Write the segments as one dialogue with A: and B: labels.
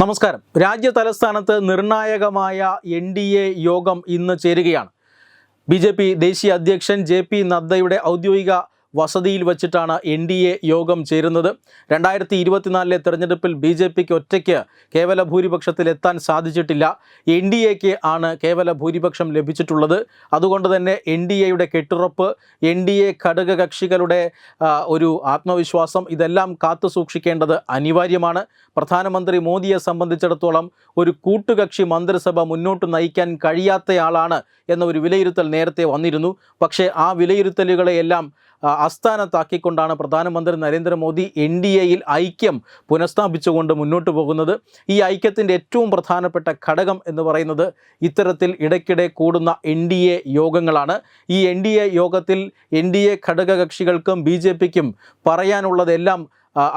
A: നമസ്കാരം. രാജ്യ തലസ്ഥാനത്ത് നിർണായകമായ എൻ ഡി എ യോഗം ഇന്ന് ചേരുകയാണ്. ബി ജെ പി ദേശീയ അധ്യക്ഷൻ ജെ പി നദ്ദയുടെ ഔദ്യോഗിക വസതിയിൽ വച്ചിട്ടാണ് എൻ ഡി എ യോഗം ചേരുന്നത്. രണ്ടായിരത്തി ഇരുപത്തിനാലിലെ തെരഞ്ഞെടുപ്പിൽ ബി ജെ പിക്ക് ഒറ്റയ്ക്ക് കേവല ഭൂരിപക്ഷത്തിൽ എത്താൻ സാധിച്ചിട്ടില്ല. എൻ ഡി എക്ക് ആണ് കേവല ഭൂരിപക്ഷം ലഭിച്ചിട്ടുള്ളത്. അതുകൊണ്ട് തന്നെ എൻ ഡി എയുടെ കെട്ടുറപ്പ് എൻ ഡി എ ഘടകകക്ഷികളുടെ ഒരു ആത്മവിശ്വാസം ഇതെല്ലാം കാത്തു സൂക്ഷിക്കേണ്ടത് അനിവാര്യമാണ്. പ്രധാനമന്ത്രി മോദിയെ സംബന്ധിച്ചിടത്തോളം ഒരു കൂട്ടുകക്ഷി മന്ത്രിസഭ മുന്നോട്ട് നയിക്കാൻ കഴിയാത്തയാളാണ് എന്ന ഒരു വിലയിരുത്തൽ നേരത്തെ വന്നിരുന്നു. പക്ഷേ ആ വിലയിരുത്തലുകളെയെല്ലാം ആ, അസ്ഥാനത്താക്കിക്കൊണ്ടാണ് പ്രധാനമന്ത്രി നരേന്ദ്രമോദി എൻ ഡി എയിൽ ഐക്യം പുനഃസ്ഥാപിച്ചുകൊണ്ട് മുന്നോട്ട് പോകുന്നത്. ഈ ഐക്യത്തിന്റെ ഏറ്റവും പ്രധാനപ്പെട്ട ഘടകം എന്ന് പറയുന്നത് ഇത്തരത്തിൽ ഇടയ്ക്കിടെ കൂടുന്ന എൻ ഡി എ യോഗങ്ങളാണ്. ഈ എൻ ഡി എ യോഗത്തിൽ എൻ ഡി എ ഘടകകക്ഷികൾക്കും ബി ജെ പിക്കും പറയാനുള്ളതെല്ലാം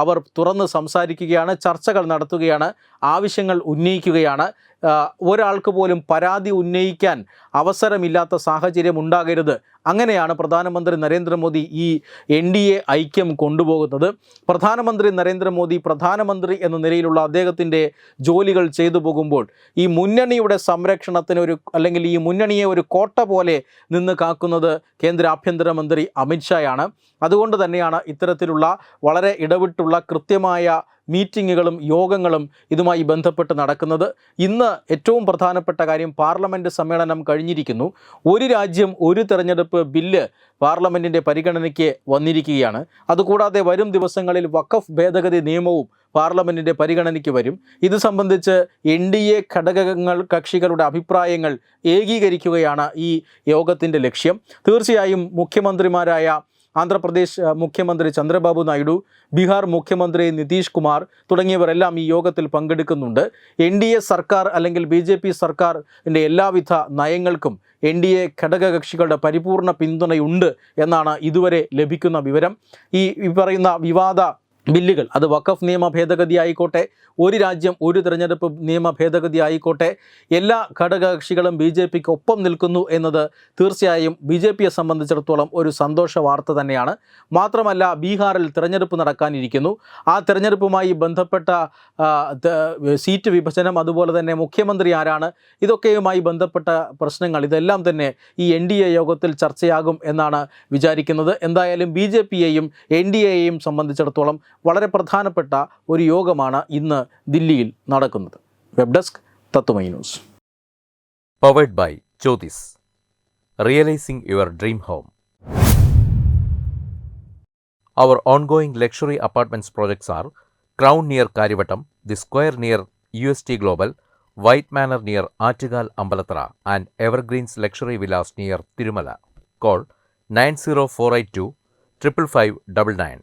A: അവർ തുറന്ന് സംസാരിക്കുകയാണ് ചർച്ചകൾ നടത്തുകയാണ് ആവശ്യങ്ങൾ ഉന്നയിക്കുകയാണ്. ഒരാൾക്ക് പോലും പരാതി ഉന്നയിക്കാൻ അവസരമില്ലാത്ത സാഹചര്യം ഉണ്ടാകരുത്. അങ്ങനെയാണ് പ്രധാനമന്ത്രി നരേന്ദ്രമോദി ഈ എൻ ഡി എ ഐക്യം കൊണ്ടുപോകുന്നത്. പ്രധാനമന്ത്രി നരേന്ദ്രമോദി പ്രധാനമന്ത്രി എന്ന നിലയിലുള്ള അദ്ദേഹത്തിന്റെ ജോലികൾ ചെയ്തു പോകുമ്പോൾ ഈ മുന്നണിയുടെ സംരക്ഷണത്തിന് ഒരു അല്ലെങ്കിൽ ഈ മുന്നണിയെ ഒരു കോട്ട പോലെ നിന്ന് കാക്കുന്നത് കേന്ദ്ര ആഭ്യന്തരമന്ത്രി അമിത്ഷായാണ് അതുകൊണ്ട് തന്നെയാണ് ഇത്തരത്തിലുള്ള വളരെ ഇടവിട്ടുള്ള കൃത്യമായ മീറ്റിങ്ങുകളും യോഗങ്ങളും ഇതുമായി ബന്ധപ്പെട്ട് നടക്കുന്നത്. ഇന്ന് ഏറ്റവും പ്രധാനപ്പെട്ട കാര്യം പാർലമെന്റ് സമ്മേളനം കഴിഞ്ഞിരിക്കുന്നു. ഒരു രാജ്യം ഒരു തെരഞ്ഞെടുപ്പ് ബില്ല് പാർലമെന്റിന്റെ പരിഗണനയ്ക്ക് വന്നിരിക്കുകയാണ്. അതുകൂടാതെ വരും ദിവസങ്ങളിൽ വഖഫ് ഭേദഗതി നിയമവും പാർലമെന്റിന്റെ പരിഗണനയ്ക്ക് വരും. ഇത് സംബന്ധിച്ച് എൻ ഡി എ ഘടകങ്ങൾ കക്ഷികളുടെ അഭിപ്രായങ്ങൾ ഏകീകരിക്കുകയാണ് ഈ യോഗത്തിന്റെ ലക്ഷ്യം. തീർച്ചയായും മുഖ്യമന്ത്രിമാരായ ആന്ധ്രാപ്രദേശ് മുഖ്യമന്ത്രി ചന്ദ്രബാബു നായിഡു ബീഹാർ മുഖ്യമന്ത്രി നിതീഷ് കുമാർ തുടങ്ങിയവരെല്ലാം ഈ യോഗത്തിൽ പങ്കെടുക്കുന്നുണ്ട്. എൻ ഡി എ സർക്കാർ അല്ലെങ്കിൽ ബി ജെ പി സർക്കാരിന്റെ എല്ലാവിധ നയങ്ങൾക്കും എൻ ഡി എ ഘടകകക്ഷികളുടെ പരിപൂർണ പിന്തുണയുണ്ട് എന്നാണ് ഇതുവരെ ലഭിക്കുന്ന വിവരം. ഈ പറയുന്ന വിവാദ ബില്ലുകൾ. അത് വഖഫ് നിയമ ഭേദഗതി ആയിക്കോട്ടെ ഒരു രാജ്യം ഒരു തിരഞ്ഞെടുപ്പ് നിയമ ഭേദഗതി ആയിക്കോട്ടെ എല്ലാ ഘടകകക്ഷികളും ബി ജെ പിക്ക് ഒപ്പം നിൽക്കുന്നു എന്നത് തീർച്ചയായും ബി ജെ പിയെ സംബന്ധിച്ചിടത്തോളം ഒരു സന്തോഷ വാർത്ത തന്നെയാണ്. മാത്രമല്ല ബീഹാറിൽ തിരഞ്ഞെടുപ്പ് നടക്കാനിരിക്കുന്നു. ആ തിരഞ്ഞെടുപ്പുമായി ബന്ധപ്പെട്ട സീറ്റ് വിഭജനം അതുപോലെ തന്നെ മുഖ്യമന്ത്രി ആരാണ് ഇതൊക്കെയുമായി ബന്ധപ്പെട്ട പ്രശ്നങ്ങൾ ഇതെല്ലാം തന്നെ ഈ എൻ ഡി എ യോഗത്തിൽ ചർച്ചയാകും എന്നാണ് വിചാരിക്കുന്നത്. എന്തായാലും ബി ജെ പിയെയും എൻ ഡി എയെയും സംബന്ധിച്ചിടത്തോളം വളരെ പ്രധാനപ്പെട്ട ഒരു യോഗമാണ് ഇന്ന് ദില്ലിയിൽ നടക്കുന്നത് web desk Tathwamayi news
B: Powered by Jyotis. Realizing your dream home. Our ongoing luxury apartments projects are Crown near Karivattam, The Square near UST Global, White Manor near Aatigal Ambalatra, and Evergreens Luxury Villas near Tirumala. Call 90482 55599.